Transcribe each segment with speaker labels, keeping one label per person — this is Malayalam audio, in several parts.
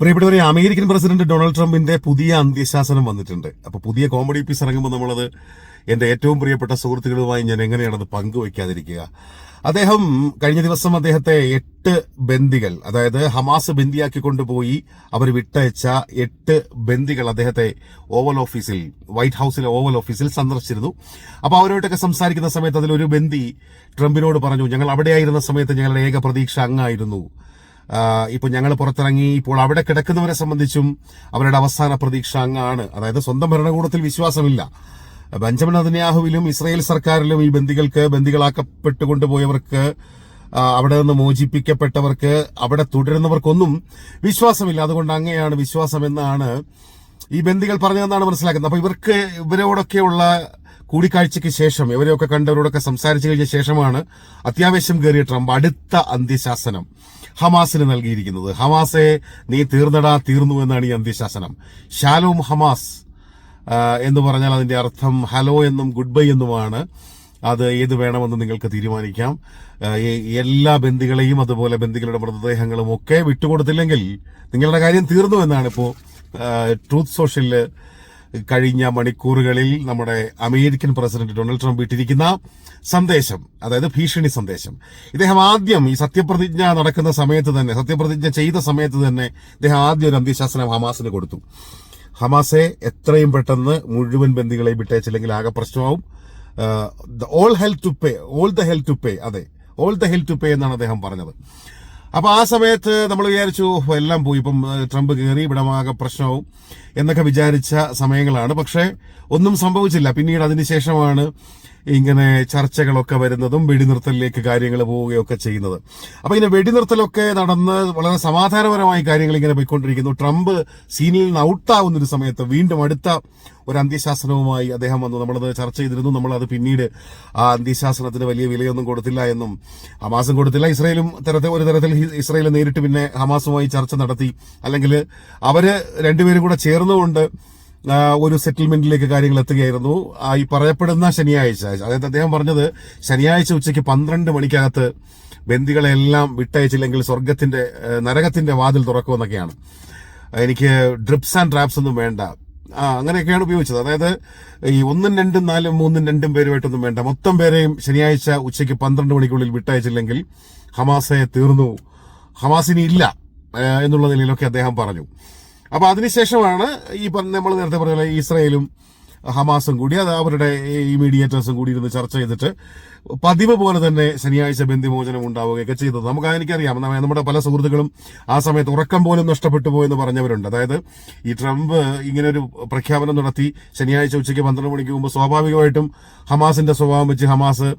Speaker 1: പ്രിയപ്പെട്ടവരെ അമേരിക്കൻ പ്രസിഡന്റ് ഡൊണാൾഡ് ട്രംപിന്റെ പുതിയ അന്ത്യശാസനം വന്നിട്ടുണ്ട്. അപ്പൊ പുതിയ കോമഡി പീസ് ഇറങ്ങുമ്പോൾ നമ്മളത് എന്റെ ഏറ്റവും പ്രിയപ്പെട്ട സുഹൃത്തുക്കളുമായി ഞാൻ എങ്ങനെയാണത് പങ്കുവയ്ക്കാതിരിക്കുക അദ്ദേഹം കഴിഞ്ഞ ദിവസം അദ്ദേഹത്തെ എട്ട് ബന്ദികൾ അതായത് ഹമാസ് ബന്ദിയാക്കി കൊണ്ടുപോയി അവർ വിട്ടയച്ച എട്ട് ബന്ദികൾ അദ്ദേഹത്തെ ഓവൽ ഓഫീസിൽ വൈറ്റ് ഹൌസിലെ ഓവൽ ഓഫീസിൽ സന്ദർശിച്ചിരുന്നു. അപ്പോൾ അവരോട്ടൊക്കെ സംസാരിക്കുന്ന സമയത്ത് അതിലൊരു ബന്ദി ട്രംപിനോട് പറഞ്ഞു ഞങ്ങൾ അവിടെയായിരുന്ന സമയത്ത് ഞങ്ങളുടെ ഏക പ്രതീക്ഷ അങ്ങായിരുന്നു. ആഹ് ഇപ്പൊ ഞങ്ങൾ പുറത്തിറങ്ങി ഇപ്പോൾ അവിടെ കിടക്കുന്നവരെ സംബന്ധിച്ചും അവരുടെ അവസാന പ്രതീക്ഷ അങ്ങാണ്. അതായത് സ്വന്തം ഭരണകൂടത്തിൽ വിശ്വാസമില്ല. ബെഞ്ചമിൻ അതിന്യാഹുവിലും ഇസ്രായേൽ സർക്കാരിലും ഈ ബന്ദികൾക്ക് ബന്ദികളാക്കപ്പെട്ടുകൊണ്ടുപോയവർക്ക് കൊണ്ടുപോയവർക്ക് അവിടെ നിന്ന് മോചിപ്പിക്കപ്പെട്ടവർക്ക് അവിടെ തുടരുന്നവർക്കൊന്നും വിശ്വാസമില്ല. അതുകൊണ്ട് അങ്ങനെയാണ് വിശ്വാസം എന്നാണ് ഈ ബന്ദികൾ പറഞ്ഞതെന്നാണ് മനസ്സിലാക്കുന്നത്. അപ്പൊ ഇവർക്ക് ഇവരോടൊക്കെയുള്ള കൂടിക്കാഴ്ചയ്ക്ക് ശേഷം ഇവരെയൊക്കെ കണ്ടവരോടൊക്കെ സംസാരിച്ചു കഴിഞ്ഞ ശേഷമാണ് അത്യാവശ്യം കയറിയ ട്രംപ് അടുത്ത അന്ത്യശാസനം. ഹമാസിന് നൽകിയിരിക്കുന്നത്. ഹമാസെ നീ തീർന്നടാ തീർന്നു എന്നാണ് ഈ അന്ത്യശാസനം. ഷാലോം ഹമാസ് എന്ന് പറഞ്ഞാൽ അതിന്റെ അർത്ഥം ഹലോ എന്നും ഗുഡ് ബൈ എന്നുമാണ്. അത് ഏത് വേണമെന്ന് നിങ്ങൾക്ക് തീരുമാനിക്കാം. എല്ലാ ബന്ദികളെയും അതുപോലെ ബന്ദികളുടെ മൃതദേഹങ്ങളും ഒക്കെ വിട്ടുകൊടുത്തില്ലെങ്കിൽ നിങ്ങളുടെ കാര്യം തീർന്നു എന്നാണ് ഇപ്പോൾ ട്രൂത്ത് സോഷ്യലിൽ കഴിഞ്ഞ മണിക്കൂറുകളിൽ നമ്മുടെ അമേരിക്കൻ പ്രസിഡന്റ് ഡൊണാൾഡ് ട്രംപ് ഇട്ടിരിക്കുന്ന സന്ദേശം അതായത് ഭീഷണി സന്ദേശം. ഇദ്ദേഹം ആദ്യം ഈ സത്യപ്രതിജ്ഞ നടക്കുന്ന സമയത്ത് തന്നെ സത്യപ്രതിജ്ഞ ചെയ്ത സമയത്ത് തന്നെ ഇദ്ദേഹം ആദ്യം ഒരു അന്ത്യശാസനം ഹമാസിന് കൊടുത്തു. ഹമാസെ എത്രയും പെട്ടെന്ന് മുഴുവൻ ബന്ദികളെ വിട്ടേച്ചില്ലെങ്കിൽ ആകെ പ്രശ്നമാവും. All health to pay all the health to pay അതെ all the health to pay എന്നാണ് അദ്ദേഹം പറഞ്ഞത്. അപ്പൊ ആ സമയത്ത് നമ്മൾ വിചാരിച്ചു എല്ലാം പോയി. ഇപ്പം ട്രംപ് കയറി ഇവിടെ ആകെ പ്രശ്നവും എന്നൊക്കെ വിചാരിച്ച സമയങ്ങളാണ്. പക്ഷേ ഒന്നും സംഭവിച്ചില്ല. പിന്നീട് അതിനുശേഷമാണ് ഇങ്ങനെ ചർച്ചകളൊക്കെ വരുന്നതും വെടിനിർത്തലിലേക്ക് കാര്യങ്ങൾ പോവുകയൊക്കെ ചെയ്യുന്നത്. അപ്പോൾ ഇങ്ങനെ വെടിനിർത്തലൊക്കെ നടന്ന് വളരെ സമാധാനപരമായി കാര്യങ്ങൾ ഇങ്ങനെ പോയിക്കൊണ്ടിരിക്കുന്നു. ട്രംപ് സീനിൽ നിന്ന് ഔട്ടാവുന്ന ഒരു സമയത്ത് വീണ്ടും അടുത്ത ഒരു അന്ത്യശാസനവുമായി അദ്ദേഹം വന്നു. നമ്മളത് ചർച്ച ചെയ്തിരുന്നു. നമ്മളത് പിന്നീട് ആ അന്ത്യശാസനത്തിന് വലിയ വിലയൊന്നും കൊടുത്തില്ല എന്നും ഹമാസും കൊടുത്തില്ല. ഇസ്രയേലും തരത്തിൽ ഒരു തരത്തിൽ ഇസ്രയേൽ നേരിട്ട് പിന്നെ ഹമാസുമായി ചർച്ച നടത്തി. അല്ലെങ്കിൽ അവർ രണ്ടുപേരും കൂടെ ചേർന്നുകൊണ്ട് ഒരു സെറ്റിൽമെന്റിലേക്ക് കാര്യങ്ങൾ എത്തുകയായിരുന്നു. ഈ പറയപ്പെടുന്ന ശനിയാഴ്ച അതായത് അദ്ദേഹം പറഞ്ഞത് ശനിയാഴ്ച ഉച്ചയ്ക്ക് പന്ത്രണ്ട് മണിക്കകത്ത് ബന്ദികളെല്ലാം വിട്ടയച്ചില്ലെങ്കിൽ സ്വർഗത്തിന്റെ നരകത്തിന്റെ വാതിൽ തുറക്കുമെന്നൊക്കെയാണ്. എനിക്ക് ഡ്രിപ്സ് ആൻഡ് ട്രാപ്സ് ഒന്നും വേണ്ട. ആ അങ്ങനെയൊക്കെയാണ് ഉപയോഗിച്ചത്. അതായത് ഈ ഒന്നും രണ്ടും നാലും മൂന്നും രണ്ടും പേരുമായിട്ടൊന്നും വേണ്ട. മൊത്തം പേരെയും ശനിയാഴ്ച ഉച്ചയ്ക്ക് പന്ത്രണ്ട് മണിക്കുള്ളിൽ വിട്ടയച്ചില്ലെങ്കിൽ ഹമാസയെ തീർന്നു. ഹമാസിനി ഇല്ല എന്നുള്ള നിലയിലൊക്കെ അദ്ദേഹം പറഞ്ഞു. അപ്പൊ അതിനുശേഷമാണ് ഈ നമ്മൾ നേരത്തെ പറഞ്ഞ ഇസ്രയേലും ഹമാസും കൂടി അത് അവരുടെ ഈ മീഡിയേറ്റേഴ്സും കൂടി ഇരുന്ന് ചർച്ച ചെയ്തിട്ട് പതിവ് പോലെ തന്നെ ശനിയാഴ്ച ബന്ധിമോചനം ഉണ്ടാവുകയൊക്കെ ചെയ്തത്. നമുക്ക് എനിക്കറിയാം നമ്മുടെ പല സുഹൃത്തുക്കളും ആ സമയത്ത് ഉറക്കം പോലും നഷ്ടപ്പെട്ടു പോയെന്ന് പറഞ്ഞവരുണ്ട്. അതായത് ഈ ട്രംപ് ഇങ്ങനെ ഒരു പ്രഖ്യാപനം നടത്തി ശനിയാഴ്ച ഉച്ചയ്ക്ക് പന്ത്രണ്ട് മണിക്ക് മുമ്പ് സ്വാഭാവികമായിട്ടും ഹമാസിന്റെ സ്വഭാവം വെച്ച് ഹമാസ്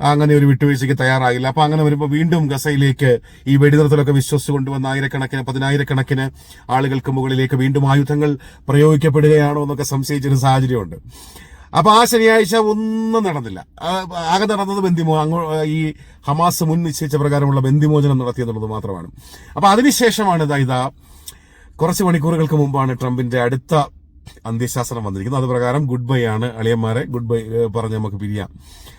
Speaker 1: അങ്ങനെ ഒരു വിട്ടുവീഴ്ചയ്ക്ക് തയ്യാറായില്ല. അപ്പൊ അങ്ങനെ വരുമ്പോൾ വീണ്ടും ഗസയിലേക്ക് ഈ വെടിനിർത്തലൊക്കെ വിശ്വസിച്ച് കൊണ്ടുവന്ന ആയിരക്കണക്കിന് പതിനായിരക്കണക്കിന് ആളുകൾക്ക് മുകളിലേക്ക് വീണ്ടും ആയുധങ്ങൾ പ്രയോഗിക്കപ്പെടുകയാണോ എന്നൊക്കെ സംശയിച്ചൊരു സാഹചര്യമുണ്ട്. അപ്പൊ ആ ശനിയാഴ്ച ഒന്നും നടന്നില്ല. ആകെ നടന്നത് ബന്ധിമോ അങ്ങോ ഈ ഹമാസ് മുൻ നിശ്ചയിച്ച പ്രകാരമുള്ള ബന്ധിമോചനം നടത്തിയെന്നുള്ളത് മാത്രമാണ്. അപ്പൊ അതിനുശേഷമാണ് ഇതാ ഇതാ കുറച്ച് മണിക്കൂറുകൾക്ക് മുമ്പാണ് ട്രംപിന്റെ അടുത്ത അന്ത്യശാസനം വന്നിരിക്കുന്നത് അതുപ്രകാരം ഗുഡ് ബൈ ആണ് അളിയന്മാരെ. ഗുഡ് ബൈ പറഞ്ഞ് നമുക്ക് പിരിയാം.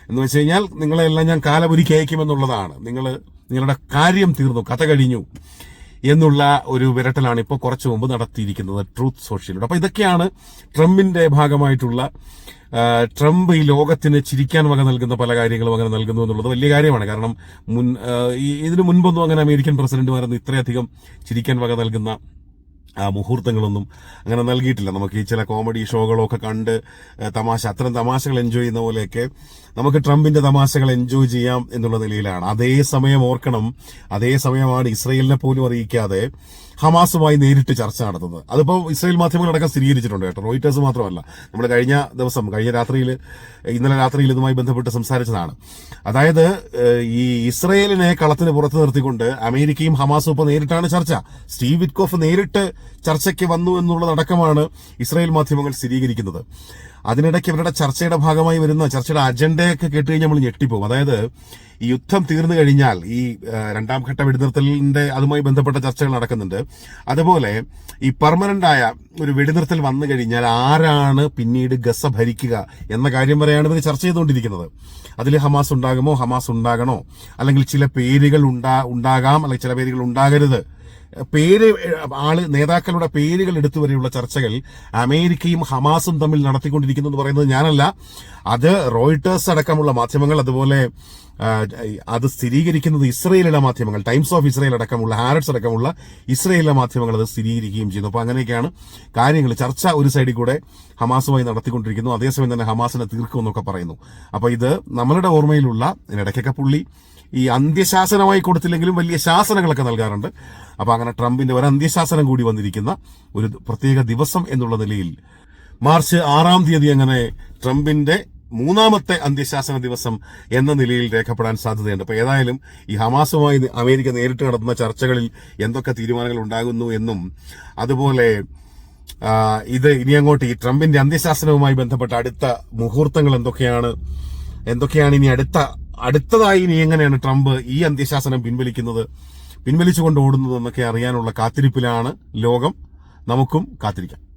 Speaker 1: എന്ന് വെച്ച് കഴിഞ്ഞാൽ നിങ്ങളെല്ലാം ഞാൻ കാലപുരിക്ക് അയക്കുമെന്നുള്ളതാണ് നിങ്ങൾ നിങ്ങളുടെ കാര്യം തീർന്നു കഥ കഴിഞ്ഞു എന്നുള്ള ഒരു വിരട്ടലാണ് ഇപ്പോൾ കുറച്ച് മുമ്പ് നടത്തിയിരിക്കുന്നത് ട്രൂത്ത് സോഷ്യലിലൂടെ അപ്പോൾ ഇതൊക്കെയാണ് ട്രംപിന്റെ ഭാഗമായിട്ടുള്ള ട്രംപ് ഈ ലോകത്തിന് ചിരിക്കാൻ വക നൽകുന്ന പല കാര്യങ്ങളും അങ്ങനെ നൽകുന്നു എന്നുള്ളത് വലിയ കാര്യമാണ്. കാരണം മുൻ ഇതിനു മുൻപൊന്നും അങ്ങനെ അമേരിക്കൻ പ്രസിഡന്റുമാരൊന്നും ഇത്രയധികം ചിരിക്കാൻ വക നൽകുന്ന ആ മുഹൂർത്തങ്ങളൊന്നും അങ്ങനെ നൽകിയിട്ടില്ല. നമുക്ക് ഈ ചില കോമഡി ഷോകളൊക്കെ കണ്ട് തമാശ അത്തരം തമാശകൾ എൻജോയ് ചെയ്യുന്ന പോലെയൊക്കെ നമുക്ക് ട്രംപിന്റെ തമാശകൾ എൻജോയ് ചെയ്യാം എന്നുള്ള നിലയിലാണ്. അതേ സമയം ഓർക്കണം അതേ സമയമാണ് ഇസ്രയേലിനെ പോലും അറിയിക്കാതെ ഹമാസുമായി നേരിട്ട് ചർച്ച നടത്തുന്നത്. അതിപ്പോൾ ഇസ്രായേൽ മാധ്യമങ്ങളടക്കം സ്ഥിരീകരിച്ചിട്ടുണ്ട് കേട്ടോ. റോയിറ്റേഴ്സ് മാത്രമല്ല. നമ്മൾ കഴിഞ്ഞ ദിവസം കഴിഞ്ഞ രാത്രിയിൽ ഇന്നലെ രാത്രിയിൽ ഇതുമായി ബന്ധപ്പെട്ട് സംസാരിച്ചതാണ്. അതായത് ഈ ഇസ്രയേലിനെ കളത്തിന് പുറത്ത് നിർത്തിക്കൊണ്ട് അമേരിക്കയും ഹമാസും ഇപ്പോൾ നേരിട്ടാണ് ചർച്ച. സ്റ്റീവ് വിറ്റ്കോഫ് നേരിട്ട് ചർച്ചയ്ക്ക് വന്നു എന്നുള്ളതടക്കമാണ് ഇസ്രായേൽ മാധ്യമങ്ങൾ സ്ഥിരീകരിക്കുന്നത്. അതിനിടയ്ക്ക് ഇവരുടെ ചർച്ചയുടെ ഭാഗമായി വരുന്ന ചർച്ചയുടെ അജണ്ടയൊക്കെ കേട്ട് കഴിഞ്ഞാൽ നമ്മൾ ഞെട്ടിപ്പോകും. അതായത് ഈ യുദ്ധം തീർന്നു കഴിഞ്ഞാൽ ഈ രണ്ടാം ഘട്ട വെടിനിർത്തലിന്റെ അതുമായി ബന്ധപ്പെട്ട ചർച്ചകൾ നടക്കുന്നുണ്ട്. അതുപോലെ ഈ പെർമനന്റ് ആയ ഒരു വെടിനിർത്തൽ വന്നു കഴിഞ്ഞാൽ ആരാണ് പിന്നീട് ഗസ ഭരിക്കുക എന്ന കാര്യം വരെയാണ് ഇവർ ചർച്ച ചെയ്തുകൊണ്ടിരിക്കുന്നത്. അതിൽ ഹമാസ് ഉണ്ടാകുമോ? ഹമാസ് ഉണ്ടാകണോ? അല്ലെങ്കിൽ ചില പേരുകൾ ഉണ്ടാ ഉണ്ടാകാം അല്ലെങ്കിൽ ചില പേരുകൾ ഉണ്ടാകരുത്. പേര് ആൾ നേതാക്കളുടെ പേരുകൾ എടുത്തു വരെയുള്ള ചർച്ചകൾ അമേരിക്കയും ഹമാസും തമ്മിൽ നടത്തിക്കൊണ്ടിരിക്കുന്നു എന്ന് പറയുന്നത് ഞാനല്ല. അത് റോയിട്ടേഴ്സ് അടക്കമുള്ള മാധ്യമങ്ങൾ അതുപോലെ അത് സ്ഥിരീകരിക്കുന്നത് ഇസ്രയേലിലെ മാധ്യമങ്ങൾ ടൈംസ് ഓഫ് ഇസ്രയേൽ അടക്കമുള്ള ഹാരറ്റ്സ് അടക്കമുള്ള ഇസ്രയേലിലെ മാധ്യമങ്ങൾ അത് സ്ഥിരീകരിക്കുകയും ചെയ്യുന്നു. അപ്പോൾ അങ്ങനെയൊക്കെയാണ് കാര്യങ്ങൾ. ചർച്ച ഒരു സൈഡിൽ കൂടെ ഹമാസുമായി നടത്തിക്കൊണ്ടിരിക്കുന്നു. അതേസമയം തന്നെ ഹമാസിനെ തീർക്കുമെന്നൊക്കെ പറയുന്നു. അപ്പോൾ ഇത് നമ്മളുടെ ഓർമ്മയിലുള്ള ഇടയ്ക്കൊക്കെ പുള്ളി ഈ അന്ത്യശാസനമായി കൊടുത്തില്ലെങ്കിലും വലിയ ശാസനങ്ങളൊക്കെ നൽകാറുണ്ട്. അപ്പൊ അങ്ങനെ ട്രംപിന്റെ ഒരു അന്ത്യശാസനം കൂടി വന്നിരിക്കുന്ന ഒരു പ്രത്യേക ദിവസം എന്നുള്ള നിലയിൽ മാർച്ച് ആറാം തീയതി അങ്ങനെ ട്രംപിന്റെ മൂന്നാമത്തെ അന്ത്യശാസന ദിവസം എന്ന നിലയിൽ രേഖപ്പെടാൻ സാധ്യതയുണ്ട്. അപ്പൊ ഏതായാലും ഈ ഹമാസുമായി അമേരിക്ക നേരിട്ട് നടത്തുന്ന ചർച്ചകളിൽ എന്തൊക്കെ തീരുമാനങ്ങൾ ഉണ്ടാകുന്നു എന്നും അതുപോലെ ഇത് ഇനി അങ്ങോട്ട് ഈ ട്രംപിന്റെ അന്ത്യശാസനവുമായി ബന്ധപ്പെട്ട അടുത്ത മുഹൂർത്തങ്ങൾ എന്തൊക്കെയാണ്? എന്തൊക്കെയാണ് ഇനി അടുത്ത അടുത്തതായി ഇനി എങ്ങനെയാണ് ട്രംപ് ഈ അന്ത്യശാസനം പിൻവലിക്കുന്നത്? പിൻവലിച്ചുകൊണ്ട് ഓടുന്നത് എന്നൊക്കെ അറിയാനുള്ള കാത്തിരിപ്പിലാണ് ലോകം. നമുക്കും കാത്തിരിക്കാം.